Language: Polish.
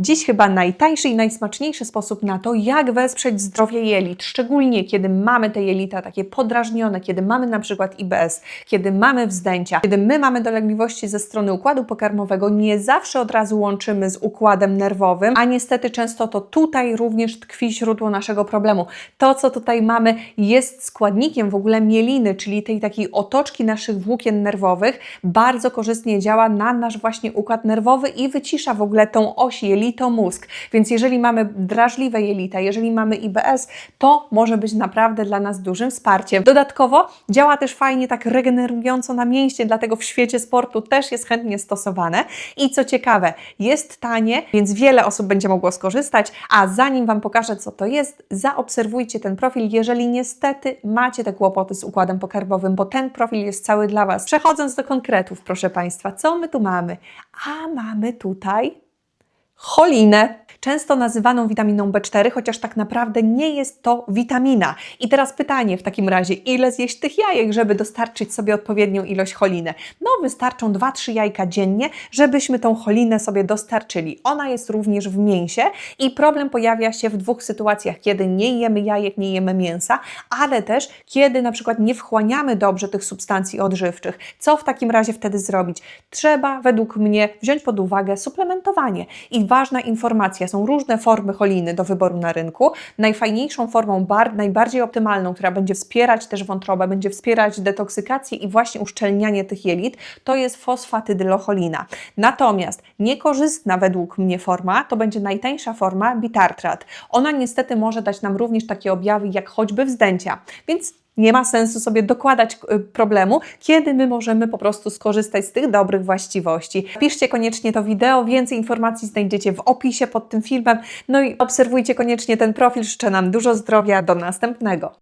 Dziś chyba najtańszy i najsmaczniejszy sposób na to, jak wesprzeć zdrowie jelit, szczególnie kiedy mamy te jelita takie podrażnione, kiedy mamy na przykład IBS, kiedy mamy wzdęcia, kiedy my mamy dolegliwości ze strony układu pokarmowego, nie zawsze od razu łączymy z układem nerwowym, a niestety często to tutaj również tkwi źródło naszego problemu. To, co tutaj mamy, jest składnikiem w ogóle mieliny, czyli tej takiej otoczki naszych włókien nerwowych, bardzo korzystnie działa na nasz właśnie układ nerwowy i wycisza w ogóle tą oś jelito-mózg. Więc jeżeli mamy drażliwe jelita, jeżeli mamy IBS, to może być naprawdę dla nas dużym wsparciem. Dodatkowo działa też fajnie tak regenerująco na mięśnie, dlatego w świecie sportu też jest chętnie stosowane. I co ciekawe, jest tanie, więc wiele osób będzie mogło skorzystać, a zanim Wam pokażę, co to jest, zaobserwujcie ten profil, jeżeli niestety macie te kłopoty z układem pokarmowym, bo ten profil jest cały dla Was. Przechodząc do konkretów, proszę Państwa, co my tu mamy? A mamy tutaj cholinę, często nazywaną witaminą B4, chociaż tak naprawdę nie jest to witamina. I teraz pytanie w takim razie, ile zjeść tych jajek, żeby dostarczyć sobie odpowiednią ilość choliny? No wystarczą 2-3 jajka dziennie, żebyśmy tą cholinę sobie dostarczyli. Ona jest również w mięsie i problem pojawia się w dwóch sytuacjach, kiedy nie jemy jajek, nie jemy mięsa, ale też kiedy na przykład nie wchłaniamy dobrze tych substancji odżywczych. Co w takim razie wtedy zrobić? Trzeba według mnie wziąć pod uwagę suplementowanie. I ważna informacja, są różne formy choliny do wyboru na rynku. Najfajniejszą formą, bar, najbardziej optymalną, która będzie wspierać też wątrobę, będzie wspierać detoksykację i właśnie uszczelnianie tych jelit, to jest fosfatydylocholina. Natomiast niekorzystna według mnie forma, to będzie najtańsza forma bitartrat. Ona niestety może dać nam również takie objawy jak choćby wzdęcia, więc nie ma sensu sobie dokładać y, problemu, kiedy my możemy po prostu skorzystać z tych dobrych właściwości. Piszcie koniecznie to wideo, więcej informacji znajdziecie w opisie pod tym filmem. No i obserwujcie koniecznie ten profil. Życzę nam dużo zdrowia. Do następnego.